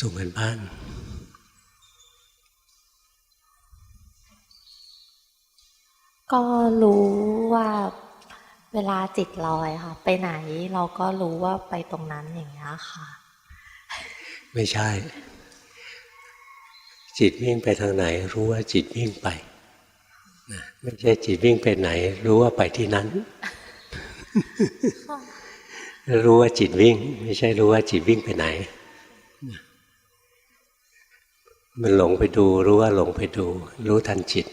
ส่งกันบ้านก็รู้ว่าเวลาจิตลอยค่ะ ไปไหนเราก็รู้ว่าไปตรงนั้นอย่างเงี้ยค่ะ ไม่ใช่ จิตวิ่งไปทางไหน รู้ว่าจิตวิ่งไปนะไม่ใช่จิตวิ่งไปไหน รู้ว่าไปที่นั้น รู้ว่าจิตวิ่ง ไม่ใช่รู้ว่าจิตวิ่งไปไหน มันหลงไปดูรู้ว่าหลงไปดู รู้ทันจิต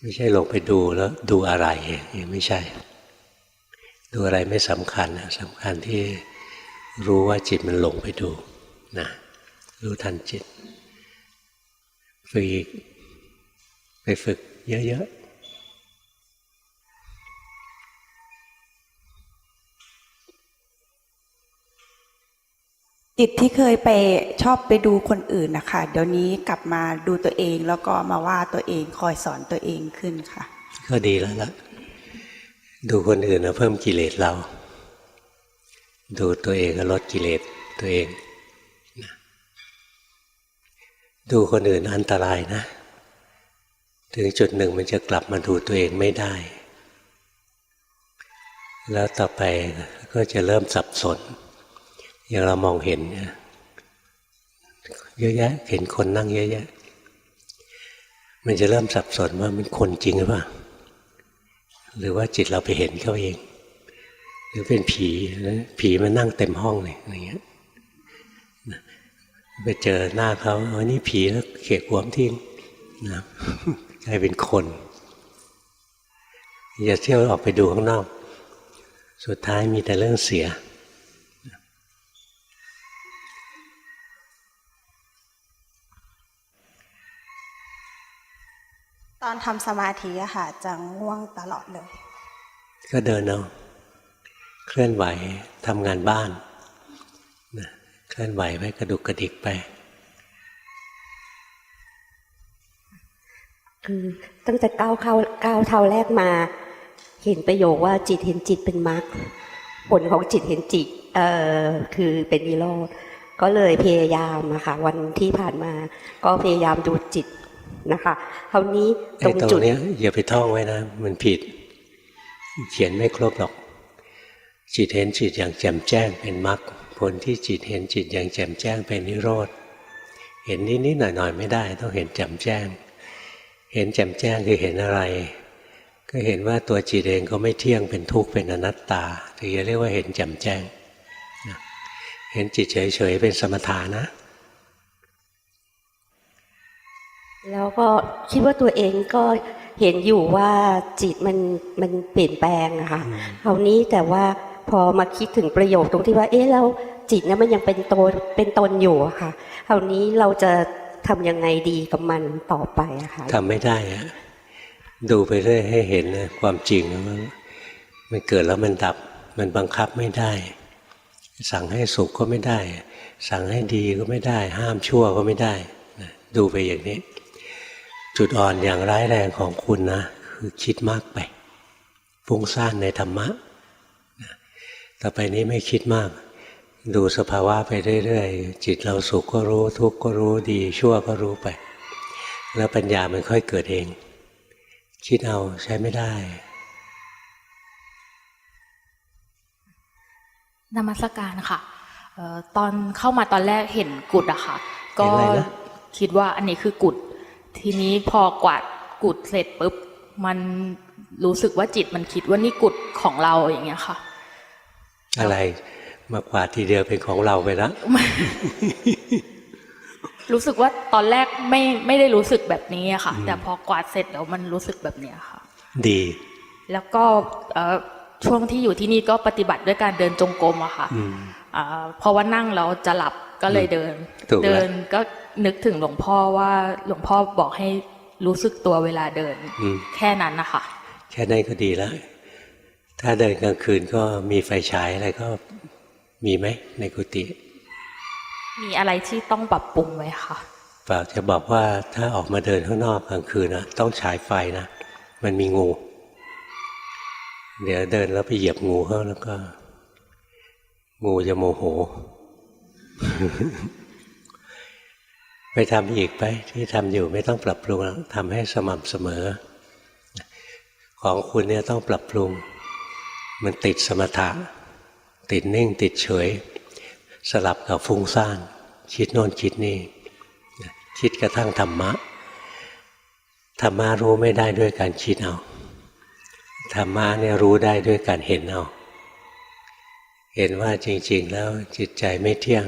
ไม่ใช่หลงไปดูแล้วดูอะไรอย่างไม่ใช่ ดูอะไรไม่สำคัญสำคัญที่รู้ว่าจิตมันหลงไปดูนะรู้ทันจิตฝึกอีกไปฝึกเยอะ จิตที่เคยไปชอบไปดูคนอื่นนะคะเดี๋ยวนี้กลับมาดูตัวเองแล้วก็มาว่าตัวเองคอยสอนตัวเองขึ้นค่ะ ก็ดีแล้วล่ะ ดูคนอื่นนะเพิ่มกิเลสเรา ดูตัวเองก็ลดกิเลสตัวเอง ดูคนอื่นอันตรายนะ ถึงจุดหนึ่งมันจะกลับมาดูตัวเองไม่ได้ แล้วต่อไปก็จะเริ่มสับสน อย่างเรามองเห็นเยอะแยะ เห็นคนนั่งเยอะแยะ มันจะเริ่มสับสนว่ามันคนจริงหรือเปล่าหรือว่าจิตเราไปเห็นเขาเอง หรือเป็นผีแล้วผีมันนั่งเต็มห้องเลยอย่างเงี้ยไปเจอหน้าเขาอ๋อนี่ผีแล้วเขี่ยหัวมทิ้งนะกลายเป็นคน อย่าเที่ยวออกไปดูข้างนอก สุดท้ายมีแต่เรื่องเสีย ตอนทำสมาธิอะค่ะจะง่วงตลอดเลย ก็เดินเอาเคลื่อนไหวทำงานบ้านนะเคลื่อนไหวไปกระดุกกระดิกไป คือตั้งแต่ก้าวเข้าก้าวเท้าแรกมา เห็นประโยคว่าจิตเห็นจิตเป็นมรรคผลของจิตเห็นจิตเอ่อคือเป็นนิโรธก็เลยพยายามอะค่ะวันที่ผ่านมา ก็พยายามดูจิต นะคะคราวนี้ตไอ้รงตรงจุดเนี้ยอย่าไปท่องไว้นะ มันผิด เขียนไม่ครบหรอก จิตเห็นจิตอย่างแจ่มแจ้งเป็นมรรคผลที่จิตเห็นจิตอย่างแจ่มแจ้งเป็นนิโรธเห็นนิดนิดๆหน่อยหน่อยๆไม่ได้ ต้องเห็นแจ่มแจ้ง เห็นแจ่มแจ้งคือเห็นอะไร ก็เห็นว่าตัวจิตเองก็ไม่เที่ยงเป็นทุกข์เป็นอนัตตาถึงจะเรียกว่าเห็นแจ่มแจ้งนะเห็นจิตเฉยๆเป็นสมถานะ แล้วก็คิดว่าตัวเองก็เห็นอยู่ว่าจิตมันมันเปลี่ยนแปลงอะค่ะคราวนี้แต่ว่าพอมาคิดถึงประโยคตรงที่ว่า เอ๊ะแล้วจิตเนี่ยมันยังเป็นตัวเป็นตนอยู่อะค่ะคราวนี้เราจะทำยังไงดีกับมันต่อไปอะค่ะทำไม่ได้อะดูไปเรื่อยให้เห็นนะความจริงว่ามันเกิดแล้วมันดับ มันบังคับไม่ได้ สั่งให้สุขก็ไม่ได้ สั่งให้ดีก็ไม่ได้ ห้ามชั่วก็ไม่ได้นะดูไปอย่างนี้ จุดอ่อนอย่างร้ายแรงของคุณนะ คือคิดมากไปฟุ้งซ่านในธรรมะนะต่อไปนี้ไม่คิดมาก ดูสภาวะไปเรื่อยๆ จิตเราสุขก็รู้ ทุกข์ก็รู้ดีชั่วก็รู้ไป แล้วปัญญามันค่อยเกิดเอง คิดเอาใช้ไม่ได้นมัสการค่ะเอ่อตอนเข้ามาตอนแรกเห็นกุดอะค่ะ ก็เห็นอะไรนะคิดว่าอันนี้คือกุด ทีนี้พอกวาดกุดเสร็จปุ๊บ มันรู้สึกว่าจิตมันคิดว่านี่กุดของเราอย่างเงี้ยค่ะ อะไรมากกว่าดทีเดียวเป็นของเราไปแล้วรู้สึกว่าตอนแรกไม่ไม่ได้รู้สึกแบบนี้อะค่ะ แต่พอกวาดเสร็จแล้วมันรู้สึกแบบเนี้ยค่ะ ดี แล้วก็เอ่อช่วงที่อยู่ที่นี่ก็ปฏิบัติด้วยการเดินจงกรมอะค่ะอืมอ่าเพราะว่านั่งแล้วจะหลับก็เลยเดินถูกแล้วเดินก็ นึกถึงหลวงพ่อว่าหลวงพ่อบอกให้รู้สึกตัวเวลาเดินอืมแค่นั้นนะคะแค่นั้นก็ดีแล้ว ถ้าเดินกลางคืนก็มีไฟฉายอะไรก็มีไหมในกุฏิมีอะไรที่ต้องปรับปรุงไหมคะฝากจะบอกว่าถ้าออกมาเดินข้างนอกกลางคืนนะต้องฉายไฟนะมันมีงู เดี๋ยวเดินแล้วไปเหยียบงูเขาแล้วก็ งูจะโมโห ไปทำอีกไปที่ทำอยู่ไม่ต้องปรับปรุงแล้วทำให้สม่ำเสมอ ของคุณเนี่ยต้องปรับปรุง มันติดสมถะ ติดนิ่งติดเฉย สลับกับฟุ้งซ่านคิดโน่นคิดนี่คิดกระทั่งธรรมะ ธรรมะรู้ไม่ได้ด้วยการคิดเอาธรรมะเนี่ยรู้ได้ด้วยการเห็นเอาเห็นว่าจริง ๆ แล้วจิตใจไม่เที่ยง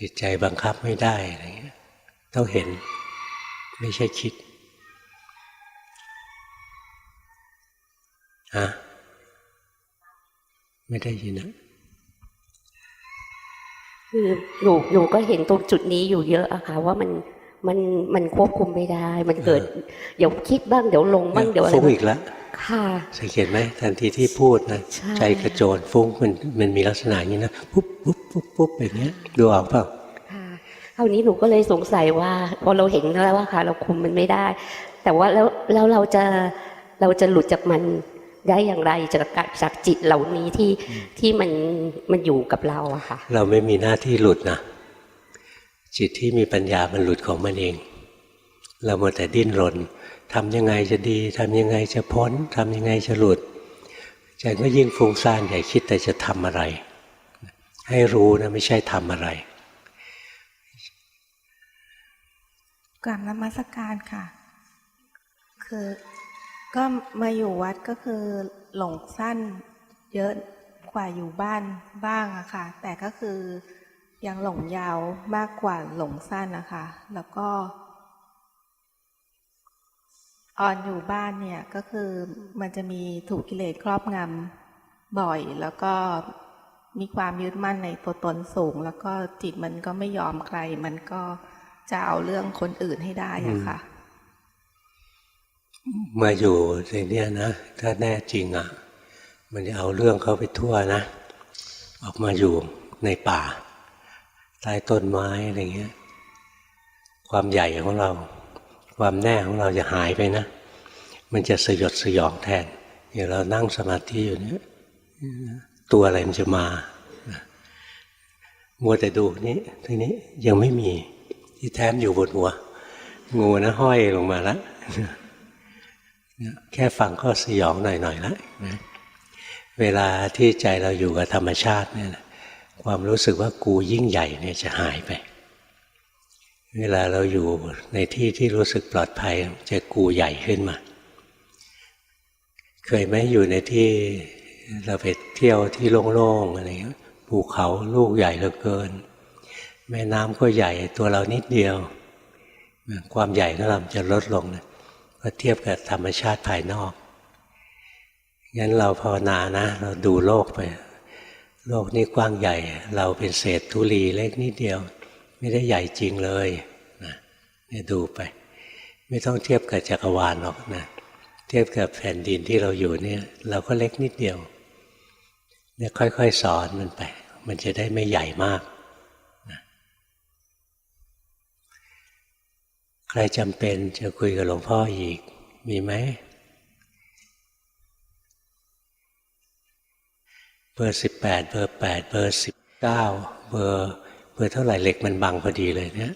จิตใจบังคับไม่ได้อะไรเงี้ย ต้องเห็น ไม่ใช่คิดฮะไม่ได้ยินนะคือหนูหนูก็เห็นตรงจุดนี้อยู่เยอะอะค่ะ ว่ามันมันมันควบคุมไม่ได้ มันเกิด เดี๋ยวคิดบ้างเดี๋ยวลงบ้างเดี๋ยวอะไรฟุ้งบ้างอีกแล้วค่ะสังเกตไหมทันทีที่พูดนะใช่ใจกระโจนฟุ้งมันมันมีลักษณะอย่างนี้นะปุ๊บปุ๊บปุ๊บปุ๊บอย่างเงี้ยดูออกเปล่าค่ะค ราวนี้หนูก็เลยสงสัยว่าพอเราเห็นแล้วว่าค่ะ เราคุมมันไม่ได้ แต่ว่าแล้วแล้วเราจะเราจะหลุดจากมันได้อย่างไรจากจากจิตเหล่านี้ที่ที่มันมันอยู่กับเราอะค่ะ เราไม่มีหน้าที่หลุดนะจิตที่มีปัญญามันหลุดของมันเอง เราหมดแต่ดิ้นรนทำยังไงจะดีทำยังไงจะพ้นทำยังไงจะหลุดใจก็ยิ่งฟุ้งซ่านใหญ่คิดแต่จะทำอะไร ให้รู้นะไม่ใช่ทำอะไร กราบนมัสการค่ะ คือก็มาอยู่วัดก็คือหลงสั้นเยอะกว่าอยู่บ้านบ้างอะค่ะ แต่ก็คือยังหลงยาวมากกว่าหลงสั้นนะคะ แล้วก็ออนอยู่บ้านเนี่ยก็คือมันจะมีถูกกิเลสครอบงำบ่อย แล้วก็มีความยึดมั่นในตัวตนสูง แล้วก็จิตมันก็ไม่ยอมใคร มันก็ จะเอาเรื่องคนอื่นให้ได้อะค่ะ มาอยู่ในเนี้ยนะ ถ้าแน่จริงอะ มันจะเอาเรื่องเขาไปทั่วนะ ออกมาอยู่ในป่าใต้ต้นไม้อะไรเงี้ย ความใหญ่ของเรา ความแน่ของเราจะหายไปนะ มันจะสยดสยองแทนอย่างเรานั่งสมาธิอยู่เนี้ยตัวอะไรมันจะมามัวแต่ดูนี้ทีนี้ยังไม่มี ที่แท้มอยู่บนหัว งูนะห้อยลงมาแล้วแค่ฟังก็สยองหน่อยๆแล้วนะเวลาที่ใจเราอยู่กับธรรมชาติเนี่ยความรู้สึกว่ากูยิ่งใหญ่เนี่ยจะหายไป เวลาเราอยู่ในที่ที่รู้สึกปลอดภัยจะกูใหญ่ขึ้นมา เคยไหมอยู่ในที่เราไปเที่ยวที่โล่งๆอะไรเงี้ยภูเขาลูกใหญ่เหลือเกิน แม่น้ำก็ใหญ่ตัวเรานิดเดียว ความใหญ่ของเราจะลดลงนะก็เทียบกับธรรมชาติภายนอกงั้นเราภาวนานะ เราดูโลกไป โลกนี้กว้างใหญ่ เราเป็นเศษธุลีเล็กนิดเดียว ไม่ได้ใหญ่จริงเลยนะเนี่ยดูไป ไม่ต้องเทียบกับจักรวาลหรอกนะเทียบกับแผ่นดินที่เราอยู่เนี่ยเราก็เล็กนิดเดียวเนี่ยค่อยๆ สอนมันไป มันจะได้ไม่ใหญ่มาก ใครจำเป็นจะคุยกับหลวงพ่ออีก มีไหม เบอร์สิบแปดเบอร์แปดเบอร์สิบเก้าเบอร์เบอร์เท่าไหร่เหล็กมันบังพอดีเลยเนี่ย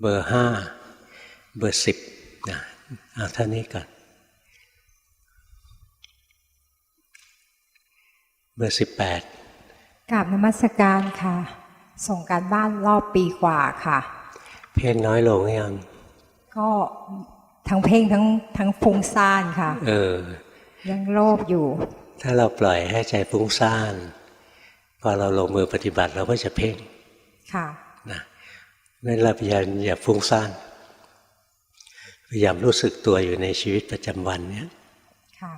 เบอร์ห้าเบอร์สิบนะเอาเท่านี้ก่อน เบอร์สิบแปดกราบนมัสการค่ะ ส่งการบ้านรอบปีกว่าค่ะ เพ่งน้อยลงหรือยังก็ทั้งเพ่งทั้งทั้งฟุ้งซ่านค่ะ เออ ยังโลภอยู่ ถ้าเราปล่อยให้ใจฟุ้งซ่านพอเราลงมือปฏิบัติเราก็จะเพ่งค่ะนะนั่นเราพยายามอย่าฟุ้งซ่านพยายามรู้สึกตัวอยู่ในชีวิตประจำวันเนี้ยค่ะ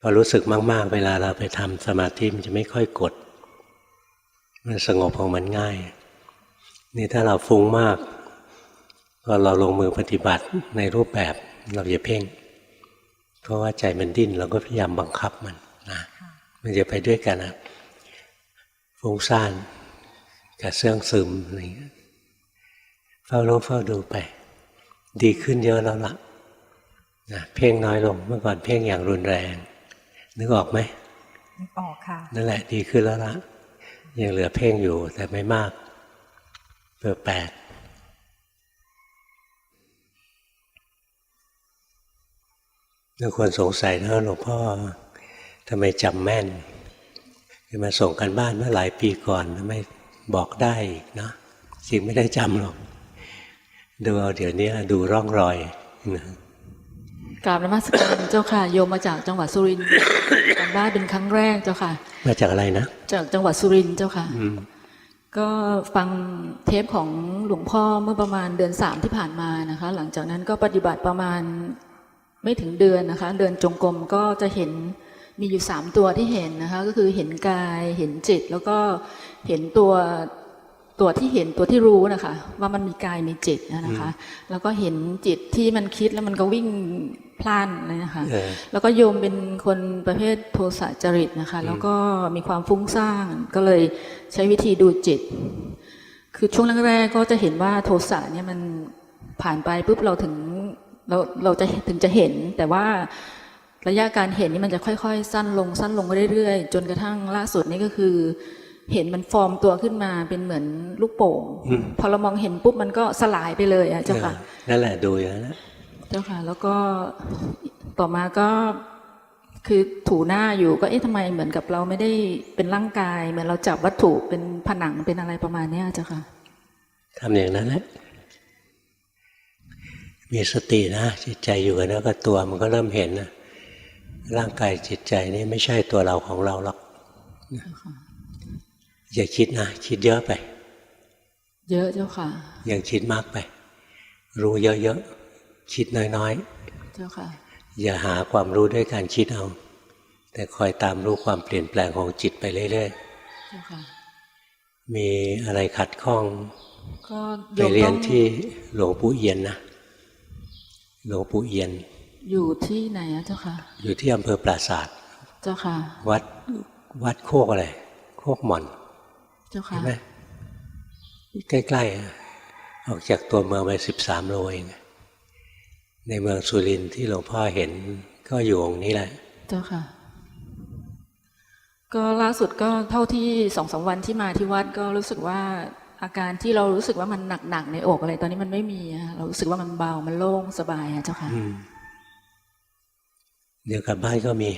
พอรู้สึกมาก ๆ เวลาเราไปทำสมาธิมันจะไม่ค่อยกด มันสงบของมันง่าย นี่ถ้าเราฟุ้งมากพอเราลงมือปฏิบัติในรูปแบบเราอย่าเพ่ง เพราะว่าใจมันดิ้นเราก็พยายามบังคับมันนะมันจะไปด้วยกันนะฟุ้งซ่านกับเสื่องซึมอะไรอย่างเงี้ยเฝ้ารู้เฝ้าดูไป ดีขึ้นเยอะแล้วล่ะนะเพ่งน้อยลงเมื่อก่อนเพ่งอย่างรุนแรง นึกออกไหมนึกออกค่ะนั่นแหละดีขึ้นแล้วละยังเหลือเพ่งอยู่แต่ไม่มาก เบอร์แปดบางคนสงสัยนะหลวงพ่อทำไมจำแม่นจะมาส่งกันบ้านเมื่อหลายปีก่อนทำไมบอกได้อีกเนาะจริงไม่ได้จำหรอก ดูเอาเดี๋ยวนี้ดูร่องรอยนะกราบนมัสการเจ้าค่ะ โยมมาจากจังหวัดสุรินทร์การบ้านเป็นครั้งแรกเจ้าค่ะ มาจากอะไรนะ จากจังหวัดสุรินทร์เจ้าค่ะอืม ก็ฟังเทปของหลวงพ่อเมื่อประมาณเดือนสามที่ผ่านมานะคะ หลังจากนั้นก็ปฏิบัติประมาณไม่ถึงเดือนนะคะ เดินจงกรมก็จะเห็นมีอยู่สามตัวที่เห็นนะคะ ก็คือเห็นกายเห็นจิต แล้วก็เห็นตัว ตัวที่เห็นตัวที่รู้นะคะ ว่ามันมีกายมีจิตนะคะ แล้วก็เห็นจิตที่มันคิดแล้วมันก็วิ่งพล่านเลยนะคะเออแล้วก็โยมเป็นคนประเภทโทสะจริตนะคะ แล้วก็มีความฟุ้งซ่านก็เลยใช้วิธีดูจิต คือช่วงแรกๆก็จะเห็นว่าโทสะเนี่ยมันผ่านไปปุ๊บเราถึงเราเราจะถึงจะเห็นแต่ว่าระยะการเห็นนี่มันจะค่อย ๆ สั้นลงสั้นลงเรื่อยๆ จนกระทั่งล่าสุดนี่ก็คือ เห็นมันฟอร์มตัวขึ้นมาเป็นเหมือนลูกโป่งอืมพอเรามองเห็นปุ๊บมันก็สลายไปเลยอะเจ้าค่ะเออนั่นแหละดูอย่างนั้นนะเจ้าค่ะ แล้วก็ต่อมาก็คือถูหน้าอยู่ก็เอ๊ะทำไมเหมือนกับเราไม่ได้เป็นร่างกาย เหมือนเราจับวัตถุเป็นผนังเป็นอะไรประมาณเนี้ยเจ้าค่ะทำอย่างนั้นแหละมีสตินะจิตใจอยู่กับเนื้อกับตัวมันก็เริ่มเห็นนะร่างกายจิตใจนี่ไม่ใช่ตัวเราของเราหรอก อย่าคิดนะ คิดเยอะไป เยอะเจ้าค่ะ ยังคิดมากไป รู้เยอะๆ คิดน้อยเจ้าค่ะๆอย่าหาความรู้ด้วยการคิดเอา แต่คอยตามรู้ความเปลี่ยนแปลงของจิตไปเรื่อยเจ้าค่ะๆมีอะไรขัดข้อง ก็ไปโยมเรียต้นองที่หลวงปู่เอียนนะ หลวงปู่เอียน อยู่ที่ไหนอะเจ้าค่ะ อยู่ที่อำเภอปราศาสตร์ เจ้าค่ะ วัดวัดโคกอะไร โคกหม่อน เจ้าค่ะใช่ไหมใกล้ๆอะออกจากตัวเมืองไปสิบสามโลเองในเมืองสุรินทร์ที่หลวงพ่อเห็นก็อยู่องค์นี้แหละ เจ้าค่ะ ก็ล่าสุดก็เท่าที่สองสามวันที่มาที่วัดก็รู้สึกว่าอาการที่เรารู้สึกว่ามันหนักๆในอกอะไร ตอนนี้มันไม่มีอะเรารู้สึกว่ามันเบามันโล่งสบายอะเจ้าค่ะอืมเดี๋ยวกลับบ้านก็มี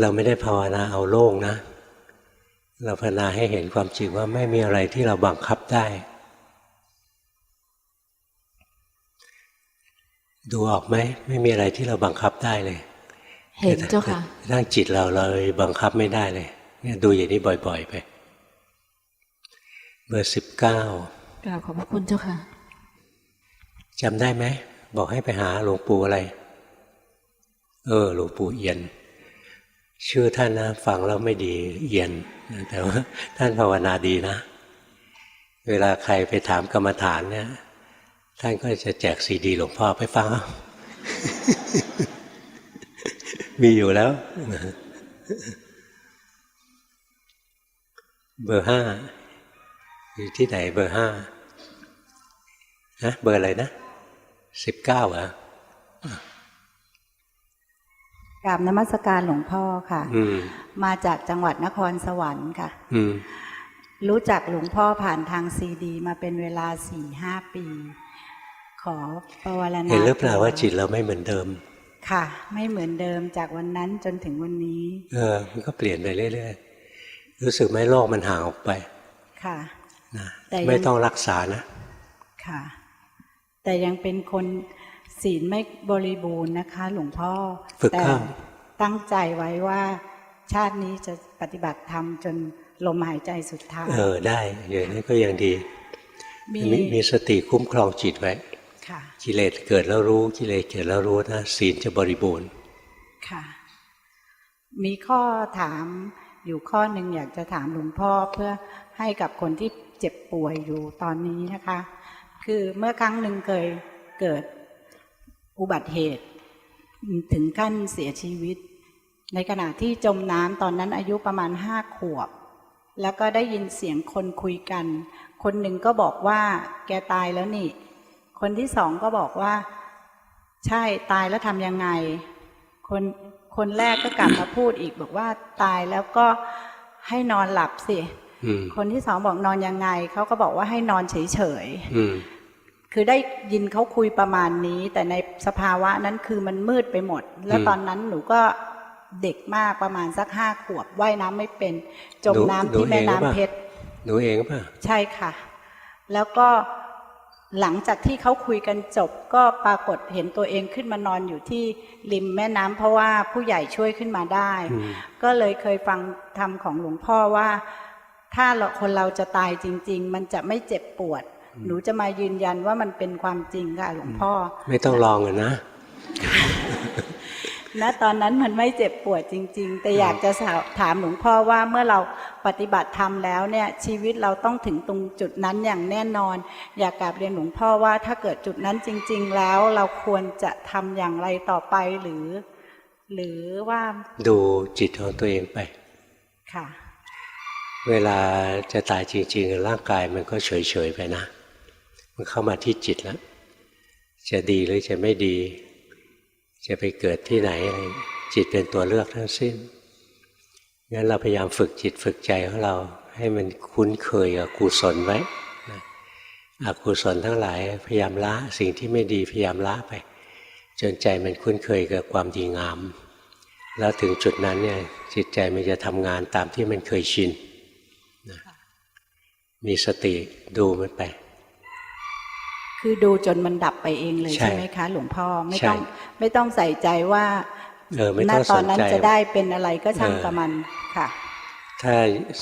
เราไม่ได้ภาวนาเอาโล่งนะ เราภาวนาให้เห็นความจริงว่าไม่มีอะไรที่เราบังคับได้ ดูออกไหมไม่มีอะไรที่เราบังคับได้เลย เห็นเจ้าค่ะแต่ร่างจิตเราเราบังคับไม่ได้เลย เนี่ยดูอย่างนี้บ่อย ๆ ไป เบอร์สิบเก้ากราบขอบพระคุณเจ้าค่ะจำได้ไหม บอกให้ไปหาหลวงปู่อะไร เออหลวงปู่เอียน ชื่อท่านนะฟังแล้วไม่ดีเอียนแต่ว่าท่านภาวนาดีนะ เวลาใครไปถามกรรมฐานเนี่ย ท่านก็จะแจกซีดีหลวงพ่อไปฟังมีอยู่แล้ว เบอร์ห้าอยู่ที่ไหนเบอร์ห้าฮะเบอร์อะไรนะสิบเก้าอะ กราบนมัสการหลวงพ่อค่ะอืมมาจากจังหวัดนครสวรรค์ค่ะอืมรู้จักหลวงพ่อผ่านทางซีดี มาเป็นเวลาสี่ห้าปี ขอปวารณาเห็นหรือเปล่าว่าจิตเราไม่เหมือนเดิม ค่ะ ไม่เหมือนเดิมจากวันนั้นจนถึงวันนี้ เออ มันก็เปลี่ยนไปเรื่อยๆ รู้สึกไหมโลกมันห่างออกไป ค่ะนะแต่ยังไม่ต้องรักษานะ ค่ะ แต่ยังเป็นคน ศีลไม่บริบูรณ์นะคะ หลวงพ่อฝึกแต่เข้าตั้งใจไว้ว่า ชาตินี้จะปฏิบัติธรรมจนลมหายใจสุดท้ายเออได้อย่างนี้ก็ยังดีมีมีมีสติคุ้มครองจิตไว้ค่ะกิเลสเกิดแล้วรู้กิเลสเกิดแล้วรู้นะศีลจะบริบูรณ์ค่ะมีข้อถามอยู่ข้อหนึ่งอยากจะถามหลวงพ่อเพื่อให้กับคนที่เจ็บป่วยอยู่ตอนนี้นะคะ คือเมื่อครั้งหนึ่งเคยเกิด อุบัติเหตุ ถึงขั้นเสียชีวิต ในขณะที่จมน้ำตอนนั้นอายุประมาณห้าขวบ แล้วก็ได้ยินเสียงคนคุยกัน คนหนึ่งก็บอกว่า แกตายแล้วนี่ คนที่สองก็บอกว่า ใช่ตายแล้วทำยังไง คนคนแรกก็กลับมาพูดอีกบอกว่าตายแล้วก็ให้นอนหลับสิอืมคนที่สองบอกนอนยังไงเขาก็บอกว่าให้นอนเฉยอืมๆ คือได้ยินเขาคุยประมาณนี้ แต่ในสภาวะนั้นคือมันมืดไปหมด แล้วอืมตอนนั้นหนูก็เด็กมากประมาณสักห้าขวบว่ายน้ำไม่เป็น จมหนูน้ำหนูที่แม่เองหรือเปล่าน้ำเพชรหนูเองป่ะใช่ค่ะ แล้วก็หลังจากที่เขาคุยกันจบก็ปรากฏเห็นตัวเองขึ้นมานอนอยู่ที่ริมแม่น้ำเพราะว่าผู้ใหญ่ช่วยขึ้นมาได้อืมก็เลยเคยฟังธรรมของหลวงพ่อว่า ถ้าเราคนเราจะตายจริง ๆ มันจะไม่เจ็บปวด หนูจะมายืนยันว่ามันเป็นความจริงค่ะหลวงพ่อ ไม่ต้องลองกันนะณตอนนั้นมันไม่เจ็บปวดจริง ๆ แต่อยากจะสอบถามหลวงพ่อว่าเมื่อเราปฏิบัติธรรมแล้วเนี่ยชีวิตเราต้องถึงตรงจุดนั้นอย่างแน่นอน อยากกราบเรียนหลวงพ่อว่าถ้าเกิดจุดนั้นจริง ๆ แล้วเราควรจะทำอย่างไรต่อไปหรือ หรือว่าดูจิตของตัวเองไป ค่ะ เวลาจะตายจริง ๆ ร่างกายมันก็เฉยๆไปนะ มันเข้ามาที่จิตแล้ว จะดีหรือจะไม่ดี จะไปเกิดที่ไหนอะไรจิตเป็นตัวเลือกทั้งสิ้นงั้นเราพยายามฝึกจิตฝึกใจของเรา ให้มันคุ้นเคยกับกุศลไว้อกุศลทั้งหลายพยายามละสิ่งที่ไม่ดีพยายามละไป จนใจมันคุ้นเคยกับความดีงาม แล้วถึงจุดนั้นเนี่ยจิตใจมันจะทำงานตามที่มันเคยชินมีสติดูมันไป คือดูจนมันดับไปเองเลยใช่ใช่ไหมคะหลวงพ่อไม่ใช่ต้องไม่ต้องใส่ใจว่าเออไม่ณต้องตสอนนนั้นใจจะได้เป็นอะไรก็ช่างเออกับมันค่ะ ถ้า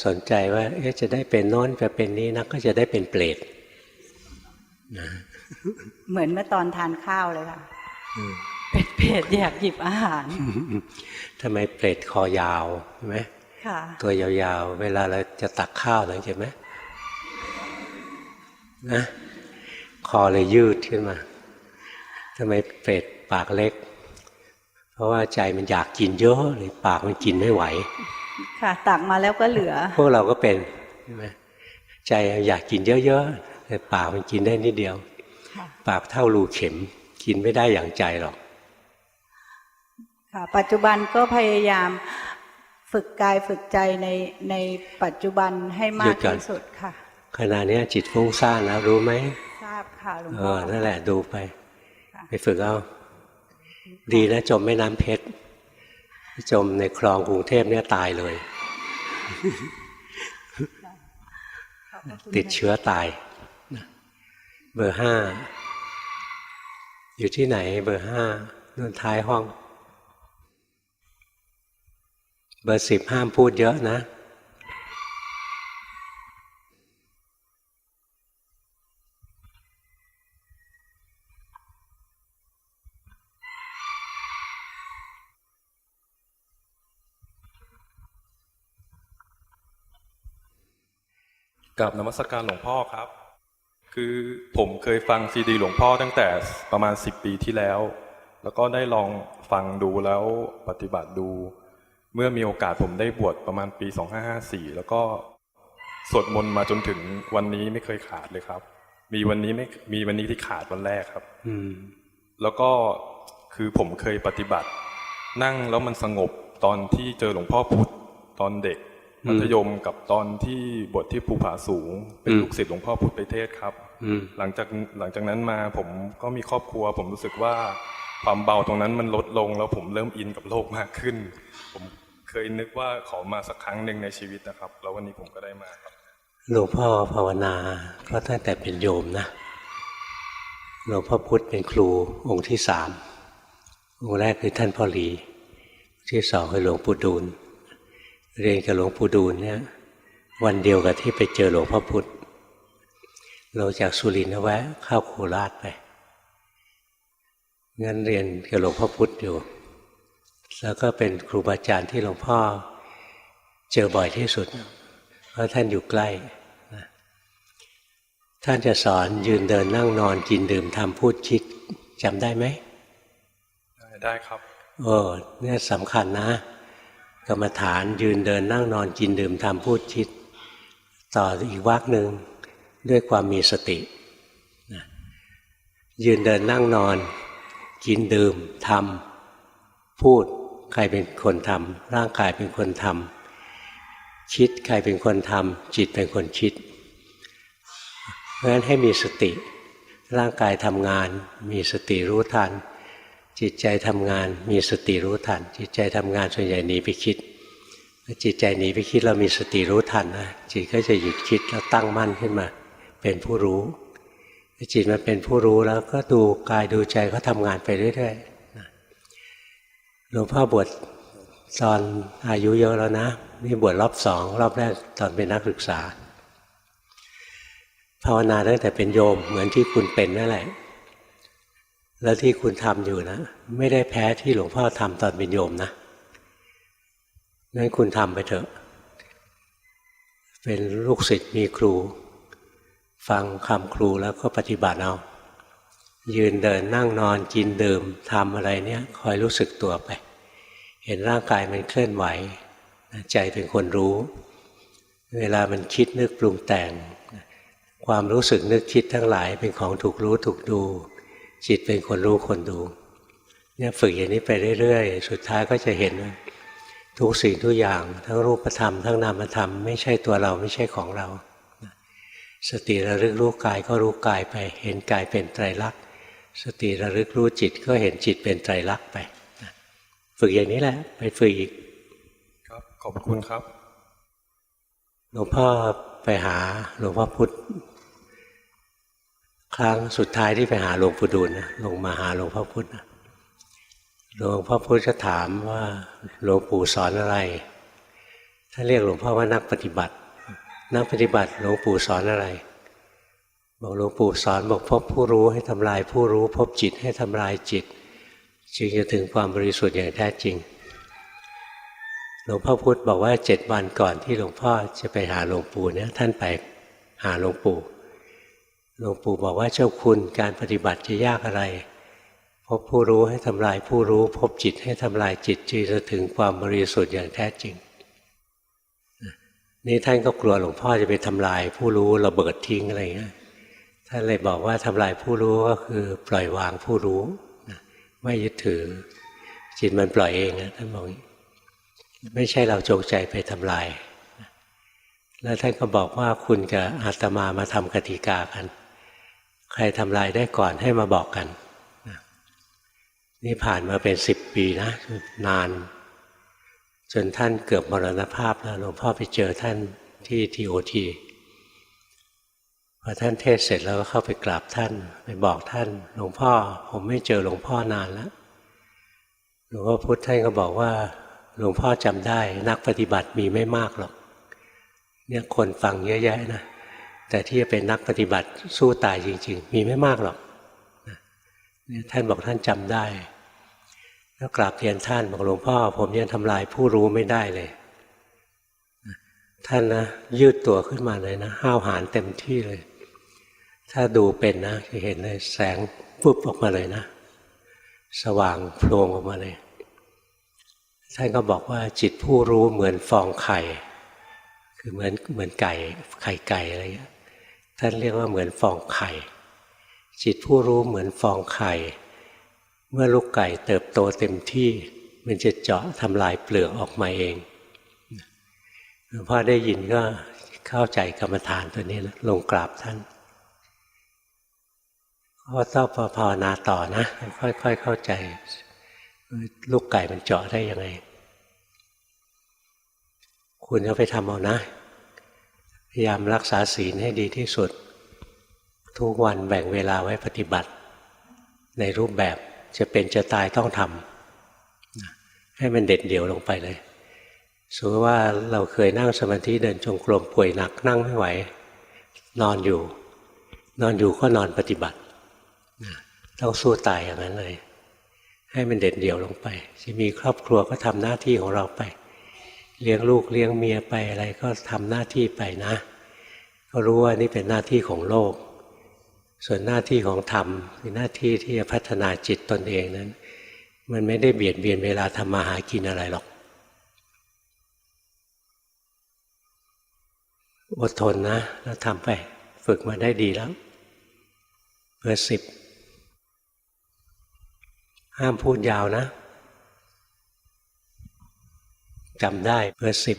สนใจว่าเอ๊ะจะได้เป็นโน้นจะเป็นนี้นะก็จะได้เป็นเปรตเหมือนเมื่อตอนทานข้าวเลยค่ะเป็นเพจอยากหยิบอาหารทำไมเปรตคอยาวใช่ไหมค่ะตัวยาวๆ เวลาเราจะตักข้าวหลังจากไหมนะ คอเลยยืดขึ้นมาทำไมเปรตปากเล็ก เพราะว่าใจมันอยากกินเยอะเลยปากมันกินไม่ไหว ค่ะตักมาแล้วก็เหลือ พวกเราก็เป็นใช่ไหมใจอยากกินเยอะๆแต่ปากมันกินได้นิดเดียวค่ะปากเท่ารูเข็ม กินไม่ได้อย่างใจหรอกค่ะปัจจุบันก็พยายามฝึกกายฝึกใจในในปัจจุบันให้มาหยุกดก่อนที่สุดค่ะขณะเนี้ยจิตฟุ้งซ่านแล้วรู้ไหมทราบค่ะหลวงเอพ่ออนั่นแหละดูไปค่ะไปฝึกเอา ดีนะจมแม่น้ำเพชร จมในคลองกรุงเทพเนี่ยตายเลย ติดเชื้อตายนะเบอร์ห้า อยู่ที่ไหนเบอร์ห้านู่นท้ายห้อง เบอร์สิบห้ามพูดเยอะนะ กับนมัสการหลวงพ่อครับ คือผมเคยฟังซีดีหลวงพ่อตั้งแต่ประมาณ 10 ปีที่แล้ว แล้วก็ได้ลองฟังดูแล้วปฏิบัติดู เมื่อมีโอกาสผมได้บวชประมาณปี 2554 แล้วก็สวดมนต์มาจนถึงวันนี้ไม่เคยขาดเลยครับ มีวันนี้ไม่มีวันนี้ที่ขาดวันแรกครับ อืมแล้วก็คือผมเคยปฏิบัติ นั่งแล้วมันสงบตอนที่เจอหลวงพ่อพุธตอนเด็กอื มมัธยมกับตอนที่บทที่ภูผาสูง เป็นอืมลูกศิษย์หลวงพ่อพุธไปเทศครับอืมหลังจากหลังจากนั้นมาผมก็มีครอบครัว ผมรู้สึกว่าความเบาตรงนั้นมันลดลงแล้วผมเริ่มอินกับโลกมากขึ้น ผมเคยนึกว่าขอมาสักครั้งหนึ่งในชีวิตนะครับ แล้ววันนี้ผมก็ได้มาครับหลวงพ่อภาวนาก็ตั้งแต่เป็นโยมนะหลวงพ่อพุธเป็นครูองค์ที่สามองค์แรกคือท่านพ่อหลี ที่สองคือหลวงปู่ดูล เรียนกับหลวงปู่ดูลเนี่ยวันเดียวกับที่ไปเจอหลวงพ่อพุธเราจากสุรินทร์นะแวะเข้าโคราชไปงั้นเรียนกับหลวงพ่อพุธอยู่ แล้วก็เป็นครูบาอาจารย์ที่หลวงพ่อเจอบ่อยที่สุด เพราะท่านอยู่ใกล้นะท่านจะสอนยืนเดินนั่งนอนกินดื่มทำพูดคิดจำได้ไหม ได้ได้ครับ โอ้เนี่ยสำคัญนะ กรรมฐานยืนเดินนั่งนอนกินดื่มทำพูดคิด ต่ออีกวักหนึ่งด้วยความมีสตินะยืนเดินนั่งนอน กินดื่มทำพูดใครเป็นคนทำร่างกายเป็นคนทำคิดใครเป็นคนทำจิตเป็นคนคิดเพราะฉะนั้นให้มีสติ ร่างกายทำงาน มีสติรู้ทัน จิตใจทำงานมีสติรู้ทัน จิตใจทำงานส่วนใหญ่หนีไปคิดจิตใจหนีไปคิดเรามีสติรู้ทันนะจิตก็จะหยุดคิดแล้วตั้งมั่นขึ้นมา เป็นผู้รู้จิตมันเป็นผู้รู้แล้วก็ดูกายดูใจเขาทำงานไปเรื่อยๆหลวงพ่อบวชตอนอายุเยอะแล้วนะนี่บวชรอบสองรอบแรกตอนเป็นนักศึกษา ภาวนาตั้งแต่เป็นโยมเหมือนที่คุณเป็นนั่นแหละ แล้วที่คุณทำอยู่นะ ไม่ได้แพ้ที่หลวงพ่อทำตอนเป็นโยมนะนั้นคุณทำไปเถอะ เป็นลูกศิษย์มีครู ฟังคำครูแล้วก็ปฏิบัติเอา ยืนเดินนั่งนอนกินดื่มทำอะไรเนี่ยคอยรู้สึกตัวไป เห็นร่างกายมันเคลื่อนไหว ใจเป็นคนรู้ เวลามันคิดนึกปรุงแต่ง ความรู้สึกนึกคิดทั้งหลายเป็นของถูกรู้ถูกดู จิตเป็นคนรู้คนดูเนี่ยฝึกอย่างนี้ไปเรื่อยๆ สุดท้ายก็จะเห็นว่าทุกสิ่งทุกอย่าง ทั้งรูปธรรม ทั้งนามธรรม ไม่ใช่ตัวเราไม่ใช่ของเรา สติระลึกรู้กายก็รู้กายไป เห็นกายเป็นไตรลักษณ์สติระลึกรู้จิตก็เห็นจิตเป็นไตรลักษณ์ไปฝึกอย่างนี้แหละ ไปฝึกอีกครับขอบคุณครับหลวงพ่อไปหาหลวงพ่อพุธ ครั้งสุดท้ายที่ไปหาหลวงปู่ดูลนะลงมาหาหลวงพ่อพุธนะหลวงพ่อพุธจะถามว่าหลวงปู่สอนอะไรท่านเรียกหลวงพ่อว่านักปฏิบัติ นักปฏิบัติหลวงปู่สอนอะไร บอกหลวงปู่สอนบอกพบผู้รู้ให้ทำลายผู้รู้ พบจิตให้ทำลายจิต จึงจะถึงความบริสุทธิ์อย่างแท้จริง หลวงพ่อพุธบอกว่าเจ็ดวันก่อนที่หลวงพ่อจะไปหาหลวงปู่เนี่ยท่านไปหาหลวงปู่ หลวงปู่บอกว่าเจ้าคุณการปฏิบัติจะยากอะไร พบผู้รู้ให้ทำลายผู้รู้ พบจิตให้ทำลายจิตจึงจะถึงความบริสุทธิ์อย่างแท้จริง นี่ท่านก็กลัวหลวงพ่อจะไปทำลายผู้รู้ระเบิดทิ้งอะไรเงี้ยท่านเลยบอกว่าทำลายผู้รู้ก็คือปล่อยวางผู้รู้ไม่ยึดถือ จิตมันปล่อยเองนะท่านบอกไม่ใช่เราจงใจไปทำลาย แล้วท่านก็บอกว่าคุณกับอาตมามาทำกติกากัน ใครทำลายได้ก่อนให้มาบอกกัน นี่ผ่านมาเป็นสิบปีนะนาน จนท่านเกือบมรณภาพแล้วหลวงพ่อไปเจอท่านที่ทีโอทีพอท่านเทศเสร็จแล้วก็เข้าไปกราบท่าน ไปบอกท่าน หลวงพ่อ ผมไม่เจอหลวงพ่อนานแล้วหลวงพ่อพุธท่านก็บอกว่า หลวงพ่อจำได้ นักปฏิบัติมีไม่มากหรอก เนี่ยคนฟังเยอะแยะนะ แต่ที่จะเป็นนักปฏิบัติสู้ตายจริง ๆ มีไม่มากหรอกท่านบอกท่านจำได้แล้วกราบเรียนท่านบอกหลวงพ่อ ผมยังทำลายผู้รู้ไม่ได้เลย ท่านนะยืดตัวขึ้นมาเลยนะห้าวหาญเต็มที่เลย ถ้าดูเป็นนะจะเห็นเลยแสงปุ๊บออกมาเลยนะ สว่างโพลงออกมาเลยท่านก็บอกว่าจิตผู้รู้เหมือนฟองไข่ คือเหมือนเหมือนไก่ไข่ไก่อะไรอย่างเงี้ย ท่านเรียกว่าเหมือนฟองไข่ จิตผู้รู้เหมือนฟองไข่ เมื่อลูกไก่เติบโตเต็มที่ มันจะเจาะทำลายเปลือกออกมาเองหลวงพ่อได้ยินก็เข้าใจกรรมฐานตัวนี้แล้วลงกราบท่านก็ต้องภาวนาต่อนะ ค่อยๆเข้าใจ ลูกไก่มันเจาะได้ยังไง คุณก็ไปทำเอานะ พยายามรักษาศีลให้ดีที่สุด ทุกวันแบ่งเวลาไว้ปฏิบัติ ในรูปแบบจะเป็นจะตายต้องทำให้มันเด็ดเดี่ยวลงไปเลยสมมติว่าเราเคยนั่งสมาธิเดินจงกรมป่วยหนักนั่งไม่ไหว นอนอยู่ นอนอยู่ก็นอนปฏิบัติต้องสู้ตายอย่างนั้นเลย ให้มันเด็ดเดี่ยวลงไปจะมีครอบครัวก็ทำหน้าที่ของเราไป เลี้ยงลูกเลี้ยงเมียไปอะไรก็ทำหน้าที่ไปนะ ก็รู้ว่านี่เป็นหน้าที่ของโลก ส่วนหน้าที่ของธรรมคือหน้าที่ที่จะพัฒนาจิตตนเองนั้น มันไม่ได้เบียดเบียนเวลาทำมาหากินอะไรหรอกอดทนนะแล้วทำไป ฝึกมาได้ดีแล้วเบอร์สิบห้ามพูดยาวนะ จำได้เพื่อสิบ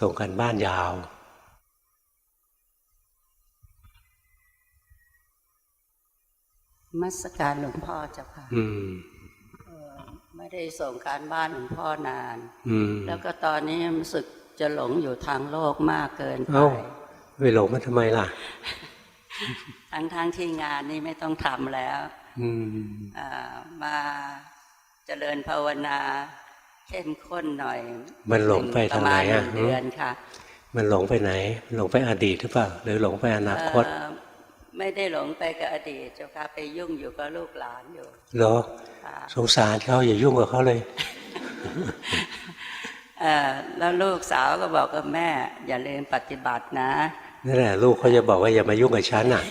ส่งกันบ้านยาว มัสการหลวงพ่อเจ้าค่ะอืมเอ่อไม่ได้ส่งการบ้านหลวงพ่อนานอืมแล้วก็ตอนนี้รู้สึกจะหลงอยู่ทางโลกมากเกินไปเอ้าไปหลงมันทำไมล่ะ ทั้งทั้งๆที่งานนี้ไม่ต้องทำแล้วอืมอ่ามาเจริญภาวนา เข้มข้นหน่อย มันหลงไปปทางระไหนมาณหอะนึ่งเดือนค่ะ มันหลงไปไหน หลงไปอดีตหรือเปล่า หรือหลงไปอนาคตเอ่อไม่ได้หลงไปกับอดีตเจ้าค่ะไปยุ่งอยู่กับลูกหลานอยู่เหรอค่ะสงสารเขาอย่ายุ่งกับเขาเลยเอ่อแล้วลูกสาวก็บอกกับแม่ อย่าลืมปฏิบัตินะนั่นแหละลูกเขาจะบอกว่าอย่ามายุ่งกับฉันน่ะ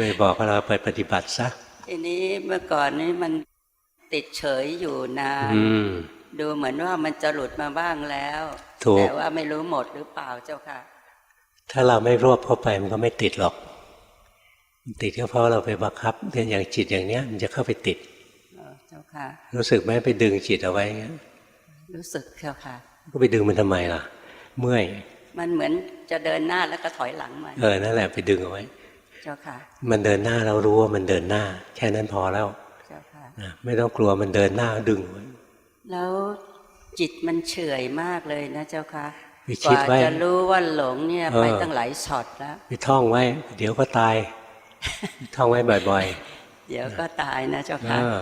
เลยบอกว่าเราไปปฏิบัติซะทีนี้เมื่อก่อนนี้มัน ติดเฉยอยู่นานอืมดูเหมือนว่ามันจะหลุดมาบ้างแล้วถูกแต่ว่าไม่รู้หมดหรือเปล่าเจ้าค่ะ ถ้าเราไม่รวบเข้าไปมันก็ไม่ติดหรอก มันติดก็เพราะเราไปบังคับเรื่องอย่างจิตอย่างเนี้ย มันจะเข้าไปติดเออเจ้าค่ะ รู้สึกไหมไปดึงจิตเอาไว้เงี้ยรู้สึกเจ้าค่ะ ก็ไปดึงมันทำไมล่ะ เมื่อย มันเหมือนจะเดินหน้าแล้วก็ถอยหลังมาเออนั่นแหละไปดึงเอาไว้ เจ้าค่ะ มันเดินหน้าเรารู้ว่ามันเดินหน้า แค่นั้นพอแล้วเจ้าค่ะนะ ไม่ต้องกลัวมันเดินหน้าดึงไว้แล้วจิตมันเฉื่อยมากเลยนะเจ้าค่ะไปกคิดว่าไว้จะรู้ว่าหลงเนี่ยเออไปตั้งหลายช็อตแล้วไปท่องไว้ เดี๋ยวก็ตาย ท่องไว้บ่อยเดี๋ยวก็ตายนะเจ้าๆค่ะเออ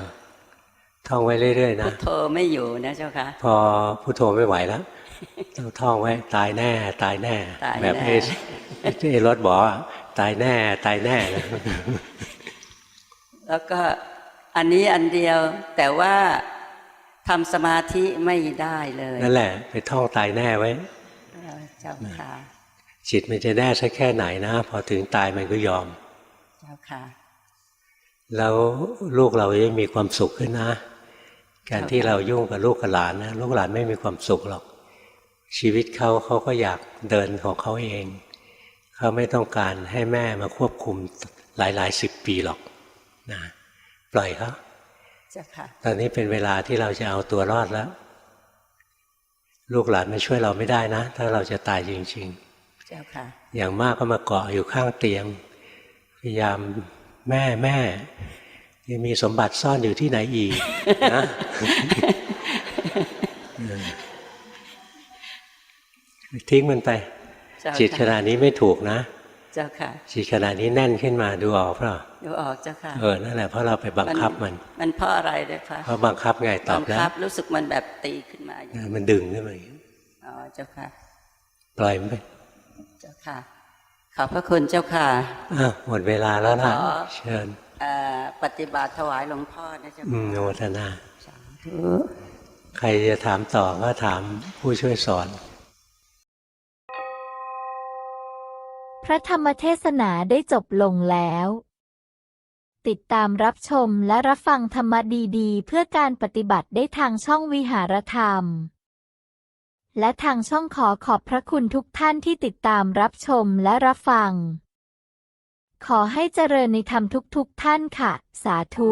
ท่องไว้เรื่อยๆพุนะทโธไม่อยู่นะเจ้าค่ะพอพุทโธไม่ไหวแล้วต้องท่องไว้ตายแน่ ตายแน่ตายแน่แบบไอ้ไอ้รถบอกอะตายแน่ ตายแน่นะแล้วก็ อันนี้อันเดียวแต่ว่าทำสมาธิไม่ได้เลย นั่นแหละ ไปท่องตายแน่ไว้เออเจ้าค่ะ จิตมันจะแน่สักแค่ไหนนะ พอถึงตายมันก็ยอม เจ้าค่ะ แล้วลูกเราจะมีความสุขขึ้นนะ การที่เรายุ่งกับลูกกับหลานนะลูกหลานไม่มีความสุขหรอก ชีวิตเขาเขาก็อยากเดินของเขาเอง เขาไม่ต้องการให้แม่มาควบคุมหลายหลายสิบปีหรอกนะ ปล่อยเขาเจ้าค่ะตอนนี้เป็นเวลาที่เราจะเอาตัวรอดแล้ว ลูกหลานมาช่วยเราไม่ได้นะ ถ้าเราจะตายจริง ๆ เจ้าค่ะ อย่างมากก็มาเกาะอยู่ข้างเตียง พยายามแม่แม่ยังมีสมบัติซ่อนอยู่ที่ไหนอีกนะเออทิ้งมันไปเจ้าจิตขค่ะณะนี้ไม่ถูกนะ เจ้าค่ะจิตขณะนี้แน่นขึ้นมาดูออกเปล่าดูออกเจ้าค่ะเออนั่นแหละเพราะเราไปบังคับมัน มันเพราะอะไรด้วยคะเพราะบังคับไงตอบับงแล้วคับรู้สึกมันแบบตีขึ้นมาอย่างเอนี้อมันดึงขึ้นมาอย่างนี้อ๋อเจ้าค่ะ ปล่อยมันไปเจ้าค่ะขอบพระคุณเจ้าค่ะอ้าวหมดเวลาแล้วล่ะขอเชิญเอ่อปฏิบัติถวายหลวงพ่อนะเจ้าอืค่ะมโนทนาสาธุใครจะถามต่อก็ถามผู้ช่วยสอน พระธรรมเทศนาได้จบลงแล้ว ติดตามรับชมและรับฟังธรรมดีๆ เพื่อการปฏิบัติได้ทางช่องวิหารธรรม และทางช่องขอขอบพระคุณทุกท่านที่ติดตามรับชมและรับฟัง ขอให้เจริญในธรรมทุกๆท่านค่ะ สาธุ